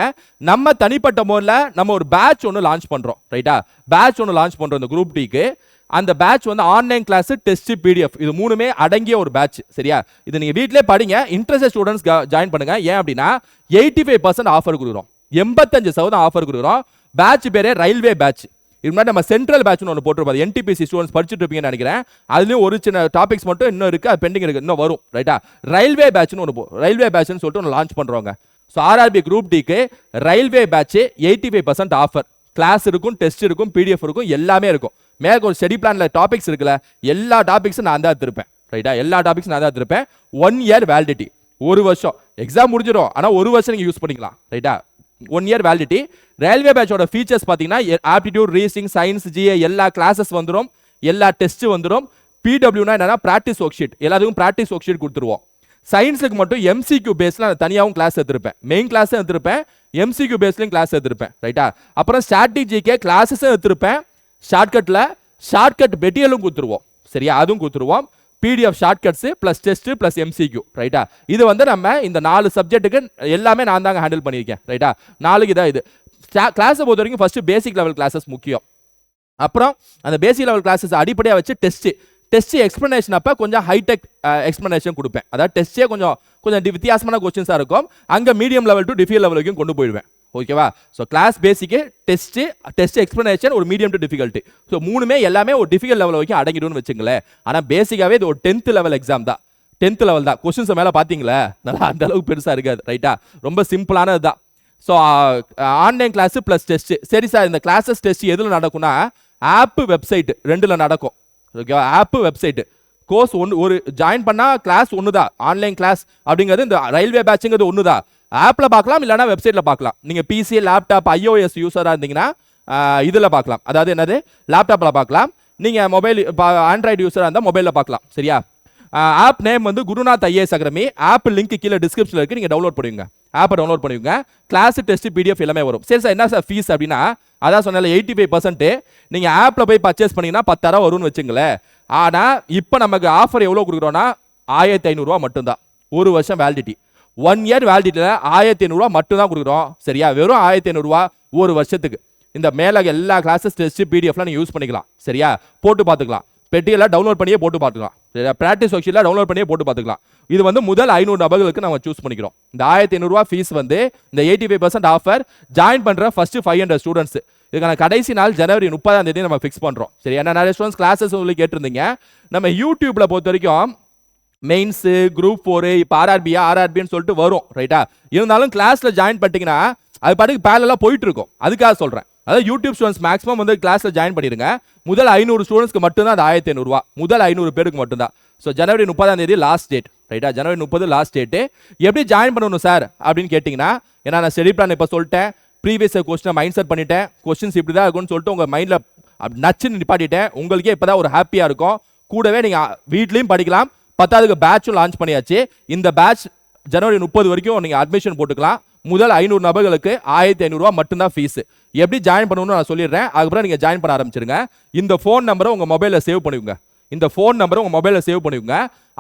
A: நம்ம தனிப்பட்ட முறையில் நம்ம ஒரு பேட்ச் ஒன்று லான்ச் பண்ணுறோம் ரைட்டா பேட்ச் ஒன்று லான்ச் பண்ணுறோம் இந்த குரூப் டிக்கு அந்த பேட்ச் வந்து ஆன்லைன் கிளாஸ் டெஸ்ட் பிடிஎஃப் இது மூணுமே அடங்கிய ஒரு பேட்ச் சரியா? இது நீங்கள் வீட்டிலே படிங்க. இன்ட்ரெஸ்ட் ஸ்டூடெண்ட்ஸ் ஜாயின் பண்ணுங்க. ஏன் அப்படின்னா எயிட்டி ஃபைவ் பர்சன்ட் ஆஃபர் கொடுக்குறோம். எண்பத்தஞ்சு சதவீதம் ஆஃபர் கொடுக்குறோம். பேட்ச் பேரே ரயில்வே பேட்ச் இது முன்னாடி நம்ம சென்ட்ரல் பேட்ச்னு ஒன்று போட்டிருப்போம். என்டிபிசி ஸ்டூடெண்ட்ஸ் படிச்சுட்டு இருப்பீங்கன்னு நினைக்கிறேன். அதுலேயும் ஒரு சின்ன டாபிக்ஸ் மட்டும் இன்னும் இருக்கு. அது பெண்டிங் இருக்குது இன்னும் வரும். ரைட்டா ரயில்வே பேட்ச்னு ஒன்று ரயில்வே பேட்ச்னு சொல்லிட்டு ஒன்று லான்ச் பண்ணுறோங்க ஸோ ஆர்ஆர்பி குரூப் டிக்கு railway batch eighty five percent offer class இருக்கும் டெஸ்ட் இருக்கும் பிடிஎஃப் இருக்கும் எல்லாமே இருக்கும். மேற்கு ஒரு ஸ்டடி பிளானில் டாபிக்ஸ் இருக்குல்ல எல்லா டாபிக்ஸும் நான் தான் திருப்பேன் ரைட்டா எல்லா டாபிக்ஸும் நான் தான் திருப்பேன் ஒன் இயர் வேலிடிட்டி ஒரு வருஷம். எக்ஸாம் முடிஞ்சிடும். ஆனால் ஒரு வருஷம் நீங்கள் யூஸ் பண்ணிக்கலாம். ரைட்டா ஒன் இயர் வேலிடிட்டி ரயில்வே பேட்சோட ஃபீச்சர்ஸ் பார்த்தீங்கன்னா ஆப்டிடியூட் ரீசிங் சயின்ஸ் ஜிஏ எல்லா கிளாஸஸ் வந்துடும் எல்லா டெஸ்ட் வந்துடும் பிடபிள்யூனா என்னன்னா ப்ராக்டிஸ் ஒர்க் ஷீட் எல்லாத்துக்கும் ப்ராக்டிஸ் ஒர்க் ஷீட் கொடுத்துருவோம் சயின்ஸுக்கு மட்டும் எம்சிக்யூ பேஸில் நான் தனியாகவும் கிளாஸ் எடுத்திருப்பேன். மெயின் கிளாஸும் எடுத்திருப்பேன். MCQ பேஸ்லையும் class எடுத்திருப்பேன். ரைட்டா அப்புறம் ஸ்ட்ராட்டஜிக்கே கிளாஸஸும் எடுத்திருப்பேன். ஷார்ட்கட்டில் ஷார்ட்கட் மெட்டீரியலும் கொடுத்துருவோம். சரியா? அதுவும் கொடுத்துருவோம். PDF shortcuts plus test plus MCQ ரைட்டா இது வந்து நம்ம இந்த நாலு சப்ஜெக்ட்டுக்கு எல்லாமே நான் தாங்க ஹேண்டில் பண்ணியிருக்கேன் ரைட்டா நாளைக்கு தான் இது. கிளாஸை பொறுத்த வரைக்கும் ஃபஸ்ட்டு பேசிக் லெவல் கிளாஸஸ் முக்கியம். அப்புறம் அந்த பேசிக் லெவல் கிளாஸஸ் அடிப்படையாக வச்சு டெஸ்ட்டு டெஸ்ட் எக்ஸ்ப்ளனேஷன் அப்போ கொஞ்சம் ஹைடெக் எக்ஸ்ப்ளனேஷன் கொடுப்பேன். அதாவது டெஸ்ட்டே கொஞ்சம் கொஞ்சம் வித்தியாசமான கொஸ்டின்ஸாக இருக்கும். அங்கே medium level to difficult level வரைக்கும் கொண்டு போயிடுவேன். ஓகேவா so class basic test test explanation ஒரு மீடியம் டு டிஃபிகல்ட்டி ஸோ மூணுமே எல்லாமே ஒரு டிஃபிகல் லெவல் வரைக்கும் அடங்கிடும்னு வச்சுங்களேன். ஆனால் பேசிக்காகவே இது ஒரு டென்த் லெவல் எக்ஸாம் தான். டென்த் லெவல் தான். கொஸ்டின்ஸ் மேலே பார்த்தீங்களா நல்லா அந்த அளவுக்கு பெருசாக இருக்காது ரைட்டா ரொம்ப சிம்பிளானது தான். So online class plus test சரி சார் இந்த கிளாஸஸ் டெஸ்ட் எதில் நடக்கும்னா ஆப்பு வெப்சைட்டு ரெண்டில் நடக்கும். ஓகேவா ஆப்பு வெப்சைட்டு கோர்ஸ் ஒன்று ஒரு ஜாயின் பண்ணால் கிளாஸ் ஒன்று தான் ஆன்லைன் கிளாஸ் அப்படிங்கிறது இந்த ரயில்வே பேட்சுங்கிறது ஒன்று தான் ஆப்பில் பார்க்கலாம் இல்லைனா வெப்சைட்டில் பார்க்கலாம். நீங்கள் பிசி லேப்டாப் ஐஓஎஸ் யூஸராக இருந்தீங்கன்னா இதில் பார்க்கலாம். அதாவது என்னது? லேப்டாப்பில் பார்க்கலாம். நீங்கள் மொபைல் ஆண்ட்ராய்டு யூஸராக இருந்தால் மொபைலில் பார்க்கலாம். சரியா? ஆப் நேம் வந்து Gurunath IAS academy. App link கீழே டிஸ்கிரிப்ஷனில் இருக்குது நீங்கள் டவுன்லோட் பண்ணுவீங்க ஆப்பை டவுன்லோட் பண்ணுவீங்க கிளாஸ் டெஸ்ட் பிடிஎஃப் எல்லாமே வரும். சரி சார் என்ன சார் ஃபீஸ் அப்படின்னா அதான் சொன்னல எயிட்டி ஃபைவ் பர்சன்ட் நீங்கள் ஆப்பில் போய் பர்ச்சேஸ் பண்ணிங்கன்னா பத்தாயிரம் வரும்னு வச்சுங்களேன். ஆனால் இப்போ நமக்கு ஆஃபர் எவ்வளோ கொடுக்குறோன்னா ஆயிரத்தி ஐநூறுரூவா மட்டும்தான். ஒரு வருஷம் வேலிடிட்டி ஒன் இயர் வேலிடிட்டியில் ஆயிரத்தி ஐநூறுரூவா மட்டும்தான் கொடுக்குறோம். சரியா? வெறும் ஆயிரத்தி ஐநூறுரூவா ஒரு வருஷத்துக்கு. இந்த மேலே எல்லா கிளாஸஸ் டெஸ்ட்டு பிடிஎஃப்லாம் நீங்கள் யூஸ் பண்ணிக்கலாம். சரியா? போட்டு பார்த்துக்கலாம். பெட்டியெல்லாம் டவுன்லோட் பண்ணியே போட்டு பார்த்துக்கலாம். சரியா? ப்ராக்டிஸ் ஒர்க்ஷீட்டில் டவுன்லோட் பண்ணியே போட்டு பார்த்துக்கலாம். இது வந்து முதல் ஐநூறு நபர்களுக்கு நம்ம சூஸ் பண்ணிக்கிறோம். இந்த ஆயிரத்தி ஐநூறுரூவா ஃபீஸ் வந்து இந்த eighty five percent offer join பண்ணுற ஃபர்ஸ்ட் ஃபைவ் ஹண்ட்ரட் ஸ்டூடெண்ட்ஸ் இதுக்கான கடைசி நாள் ஜனவரி முப்பதாம் தேதி நம்ம ஃபிக்ஸ் பண்ணுறோம் சரி ஏன்னா நிறைய ஸ்டூடெண்ட்ஸ் கிளாஸஸ் சொல்லி கேட்டிருந்தீங்க. நம்ம யூடியூப்பில் பொறுத்த வரைக்கும் மெயின்ஸு குரூப் ஃபோரு இப்போ ஆர்ஆர்பியா ஆர்ஆர்பின்னு சொல்லிட்டு வரும் ரைட்டா இருந்தாலும் கிளாஸில் ஜாயின் பண்ணிட்டீங்கன்னா அது பாட்டுக்கு பேரலாம் போயிட்டு இருக்கும் அதுக்காக சொல்கிறேன் அதாவது யூடியூப் ஸ்டூடெண்ட்ஸ் மேக்ஸிமம் வந்து கிளாஸில் ஜாயின் பண்ணிடுங்க. முதல் ஐநூறு ஸ்டூடெண்ட்ஸ்க்கு மட்டும்தான் அது ஆயிரத்தி ஐநூறுரூவா முதல் ஐநூறு பேருக்கு மட்டும்தான். ஸோ ஜனவரி முப்பதாம் தேதி லாஸ்ட் டேட் ரைட்டா ஜனவரி முப்பது லாஸ்ட் டேட்டு எப்படி ஜாயின் பண்ணணும் சார் அப்படின்னு கேட்டிங்கன்னா ஏன்னா நான் ஸ்டடி பிளான் இப்போ சொல்லிட்டேன். ப்ரீவியஸ் கொஸ்டினை மைண்ட் செட் பண்ணிட்டேன். கொஸ்டின்ஸ் இப்படி தான் இருக்கும்னு சொல்லிட்டு உங்கள் மைண்டில் நச்சுன்னு நிப்பாட்டிட்டேன். உங்களுக்கே இப்போ தான் ஒரு ஹாப்பியாக இருக்கும். கூடவே நீங்கள் வீட்லேயும் படிக்கலாம். பத்தாவதுக்கு பேட்சும் லான்ச் பண்ணியாச்சு. இந்த பேட்ச் ஜனவரி முப்பது வரைக்கும் நீங்கள் அட்மிஷன் போட்டுக்கலாம். முதல் ஐநூறு நபர்களுக்கு ஆயிரத்தி ஐநூறுரூவா மட்டும்தான் ஃபீஸ் எப்படி ஜாயின் பண்ணணும்னு நான் சொல்லிடுறேன். அதுக்கப்புறம் நீங்கள் ஜாயின் பண்ண ஆரம்பிச்சிருங்க. இந்த ஃபோன் நம்பரை உங்கள் மொபைலில் சேவ் பண்ணிக்கோங்க. இந்த ஃபோன் நம்பரை உங்கள் மொபைலில் சேவ் பண்ணிக்கோங்க.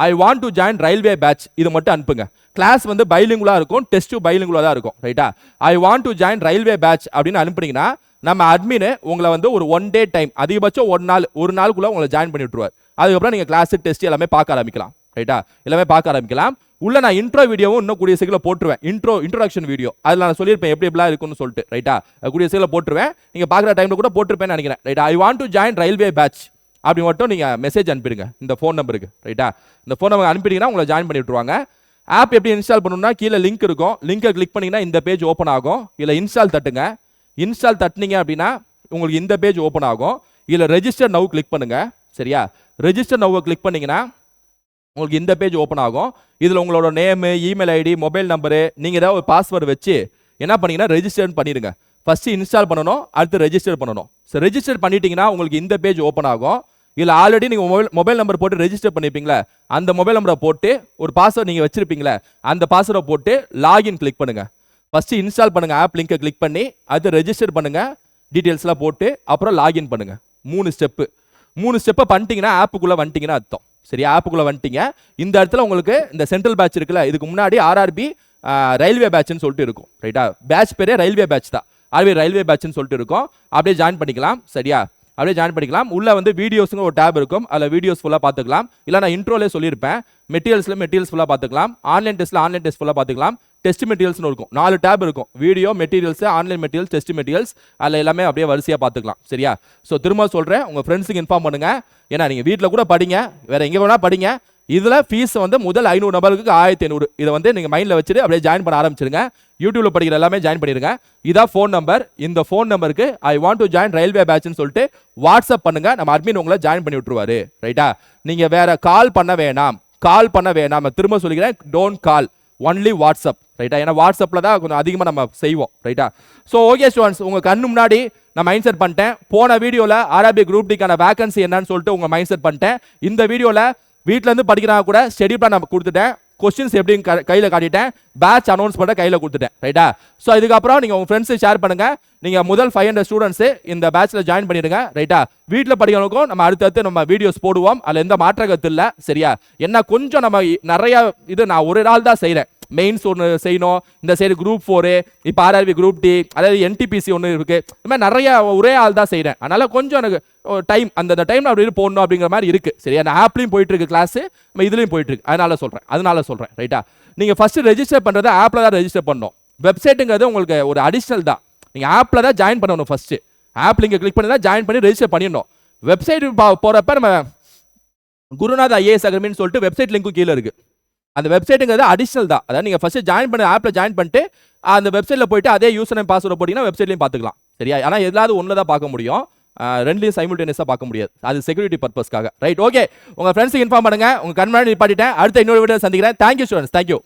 A: I want to join railway batch இது மட்டும் அனுப்புங்க. கிளாஸ் வந்து பைலிங்குலாக இருக்கும். டெஸ்ட்டும் பைலிங்குலாக தான் இருக்கும். ரைட்டா I want to join railway batch அப்படின்னு அனுப்புனீங்கன்னா நம்ம அட்மின் உங்களை வந்து ஒரு ஒன் டே டைம் அதிகபட்சம் ஒரு நாள் ஒரு நாளுக்குள்ளே உங்களை ஜாயின் பண்ணி விட்டுருவார். அதுக்கப்புறம் நீங்கள் கிளாஸு டெஸ்ட் எல்லாமே பார்க்க ஆரம்பிக்கலாம். ரைட்டா எல்லாமே பார்க்க ஆரம்பிக்கலாம். உள்ள நான் இன்ட்ரோ வீடியோவும் இன்னும் கூடிய சீக்கிரம் போட்டுருவேன். இன்ட்ரோ இன்ட்ரோடக்ஷன் வீடியோ அதில் நான் சொல்லியிருப்பேன் எப்படி எப்படிலாம் இருக்கும்னு சொல்லிட்டு. ரைட்டா கூடிய சீக்கிரம் போட்டுருவேன். நீங்கள் பார்க்குற டைமில் கூட போட்டிருப்பேன்னு நினைக்கிறேன். ரைட்டா I want to join railway batch அப்படி மட்டும் நீங்கள் மெசேஜ் அனுப்பிடுங்க. இந்த ஃபோன் நம்பருக்கு ரைட்டா இந்த ஃபோன் நம்பர் அனுப்பிட்டீங்கன்னா உங்களை ஜாயின் பண்ணி விட்டுருவாங்க. ஆப் எப்படி இன்ஸ்டால் பண்ணணும்னா கீழே லிங்க் இருக்கும். லிங்கை கிளிக் பண்ணிங்கன்னா இந்த பேஜ் ஓப்பன் ஆகும். இல்லை இன்ஸ்டால் தட்டுங்க. இன்ஸ்டால் தட்டினீங்க அப்படின்னா உங்களுக்கு இந்த பேஜ் ஓப்பன் ஆகும். இதில் ரெஜிஸ்டர் நவு கிளிக் பண்ணுங்கள் சரியா? ரெஜிஸ்டர் நவ்வை கிளிக் பண்ணீங்கன்னா உங்களுக்கு இந்த பேஜ் ஓப்பன் ஆகும். இதில் உங்களோட name email ID mobile number நீங்கள் ஏதாவது ஒரு பாஸ்வேர்டு வச்சு என்ன பண்ணீங்கன்னா ரெஜிஸ்டர் பண்ணிடுங்க ஃபஸ்ட்டு இன்ஸ்டால் பண்ணணும் அடுத்து ரெஜிஸ்டர் பண்ணணும். ஸோ ரெஜிஸ்டர் பண்ணிட்டீங்கன்னா உங்களுக்கு இந்த பேஜ் ஓப்பன் ஆகும். இதில் ஆல்ரெடி நீங்கள் மொபைல் மொபைல் நம்பர் போட்டு ரெஜிஸ்டர் பண்ணிருப்பீங்களா அந்த மொபைல் நம்பரை போட்டு ஒரு பாஸ்வேர்டு நீங்கள் வச்சிருப்பீங்களா அந்த பாஸ்வேர்டை போட்டு லாகின் கிளிக் பண்ணுங்கள் ஃபஸ்ட்டு இன்ஸ்டால் பண்ணுங்க ஆப் லிங்கை கிளிக் பண்ணி அது ரெஜிஸ்டர் பண்ணுங்கள் டீட்டெயில்ஸ்லாம் போட்டு அப்புறம் லாகின் பண்ணுங்கள் மூணு ஸ்டெப்பு மூணு ஸ்டெப்பை பண்ணிட்டீங்கன்னா ஆப்புக்குள்ளே வந்துட்டீங்கன்னா அர்த்தம். சரி ஆப்புக்குள்ளே வந்துட்டீங்க. இந்த இடத்துல உங்களுக்கு இந்த சென்ட்ரல் பேட்ச் இருக்குல்ல இதுக்கு முன்னாடி ஆர்ஆர்பி ரயில்வே பேட்ச்னு சொல்லிட்டு இருக்கும். ரைட்டா பேட்ச் பேரே ரயில்வே பேட்ச் தான். ஆர்பி ரயில்வே பேட்ச்னு சொல்லிட்டு இருக்கும். அப்படியே ஜாயின் பண்ணிக்கலாம். சரியா? அப்படியே ஜாயின் பண்ணிக்கலாம். உள்ளே வந்து வீடியோஸுங்க ஒரு டேப் இருக்கும். அதில் வீடியோஸ் ஃபுல்லாக பார்த்துக்கலாம். இல்லை நான் இன்ட்ரோலே சொல்லியிருப்பேன். மெட்டீரியல்ஸில் மெட்டீரியல்ஸ் ஃபுல்லாக பார்த்துக்கலாம். ஆன்லைன் டெஸ்ட்டில் ஆன்லைன் டெஸ்ட் ஃபுல்லாக பார்த்துக்கலாம். டெஸ்ட் மெட்டீரியல்ஸ்னு இருக்கும். நாலு டேப் இருக்கும். Video materials online materials test materials அதில் எல்லாமே அப்படியே வரிசையாக பார்த்துக்கலாம். சரியா? ஸோ திரும்ப சொல்கிறேன் உங்கள் ஃப்ரெண்ட்ஸுக்கு இன்ஃபார்ம் பண்ணுங்க. ஏன்னா நீங்கள் வீட்டில் கூட படிங்க. வேறு எங்கே வேணால் படிங்க. இதில் ஃபீஸ் வந்து முதல் ஐநூறு நபருக்கு ஆயிரத்தி ஐநூறு. இதை வந்து நீங்கள் மைண்டில் வச்சுட்டு அப்படியே ஜாயின் பண்ண ஆரம்பிச்சிருங்க. யூடியூப்பில் படிக்கிற எல்லாமே ஜாயின் பண்ணிடுங்க இதான் ஃபோன் நம்பர் இந்த ஃபோன் நம்பருக்கு I want to join railway பேட்ச்னு சொல்லிட்டு வாட்ஸ்அப் பண்ணுங்கள் நம்ம அட்மின் உங்களை ஜாயின் பண்ணி விட்டுருவாரு. ரைட்டா நீங்கள் வேற கால் பண்ண வேணாம். கால் பண்ண வேணாம். திரும்ப சொல்லிக்கிறேன். டோன்ட் கால் ஒன்லி வாட்ஸ்அப் ரைட்டா ஏன்னா வாட்ஸ்அப்பில் தான் கொஞ்சம் அதிகமாக நம்ம செய்வோம். ரைட்டா ஸோ ஓகே ஸ்டூடெண்ட்ஸ் உங்கள் கண்ணு முன்னாடி நான் மைண்ட் செட் பண்ணிட்டேன். போன வீடியோவில் ஆர்ஆபி குரூப் டிக்கான வேகன்சி என்னன்னு சொல்லிட்டு உங்கள் மைண்ட் செட் பண்ணிட்டேன். இந்த வீடியோவில் வீட்டிலேருந்து படிக்கிறாங்க கூட ஸ்டடி பிளான் நம்ம கொடுத்துட்டேன். கொஸ்டின்ஸ் எப்படின்னு க- கையில் காட்டிட்டேன். பேட்ச் அனௌன்ஸ் பண்ண கையில் கொடுத்துட்டேன். ரைட்டா ஸோ இதுக்கப்புறம் நீங்கள் உங்கள் ஃப்ரெண்ட்ஸு ஷேர் பண்ணுங்க. நீங்கள் முதல் ஃபைவ் ஹண்ட்ரட் ஸ்டூடெண்ட்ஸு இந்த பேட்ச்சில் ஜாயின் பண்ணிடுங்க. ரைட்டா வீட்டில் படிக்கிறவங்களுக்கும் நம்ம அடுத்தடுத்து நம்ம வீடியோஸ் போடுவோம். அதில் எந்த மாற்ற கருத்து இல்லை. சரியா? என்ன கொஞ்சம் நம்ம நிறையா இது நான் ஒரு நாள் தான் செய்கிறேன் மெயின்ஸ் ஒன்று செய்யணும். இந்த சைடு குரூப் ஃபோரு இப்போ ஆர்ஆர்பி குரூப் டி அதாவது என்டிபிசி ஒன்று இருக்குது இந்த மாதிரி நிறைய ஒரே ஆள் தான் செய்கிறேன் அதனால் கொஞ்சம் எனக்கு டைம் அந்த டைம் அப்படி போடணும் அப்படிங்கிற மாதிரி இருக்குது சரி அந்த ஆப்லையும் போயிட்டு இருக்கு கிளாஸ் நம்ம இதுலையும் போயிட்டு இருக்கு. அதனால சொல்கிறேன் அதனால சொல்கிறேன் ரைட்டா நீங்கள் ஃபஸ்ட்டு ரெஜிஸ்டர் பண்ணுறது ஆப்பில் தான் ரெஜிஸ்டர் பண்ணணும். வெப்சைட்டுங்கிறது உங்களுக்கு ஒரு அடிஷ்னல் தான். நீங்கள் ஆப்பில் தான் ஜாயின் பண்ணணும் ஃபஸ்ட்டு ஆப்பில் இங்கே கிளிக் பண்ணி தான் ஜாயின் பண்ணி ரெஜிஸ்டர் பண்ணிடணும். வெப்சைட் போகிறப்ப நம்ம குருநாத் ஐஏஎஸ் அகாடமின்னு சொல்லிட்டு வெப்சைட் லிங்க்கும் கீழே இருக்குது அந்த வெப்சைட்டுங்கிறது அடிஷனல் தான். அதாவது நீங்கள் ஃபஸ்ட்டு ஜாயின் பண்ண ஆப்பில் ஜாயின் பண்ணிட்டு அந்த வெப்சைட்டில் போயிட்டு அதே யூசர் நேம் பாஸ்வேர்டு போட்டிங்கன்னா வெப்சைட்லையும் பார்த்துக்கலாம். சரியா? ஆனால் எதாவது ஒன்று தான் பார்க்க முடியும். ரெண்டுலையும் சைமில்டேனியஸாக பார்க்க முடியாது. அது செக்யூரிட்டி பர்பஸ்க்காக ரைட் ஓகே உங்கள் ஃப்ரெண்ட்ஸுக்கு இன்ஃபார்ம் பண்ணுங்க. உங்கள் கண்மணி நிப்பாட்டிட்டேன். அடுத்த இன்னொரு வீடியோ சந்திக்கிறேன். Thank you students thank you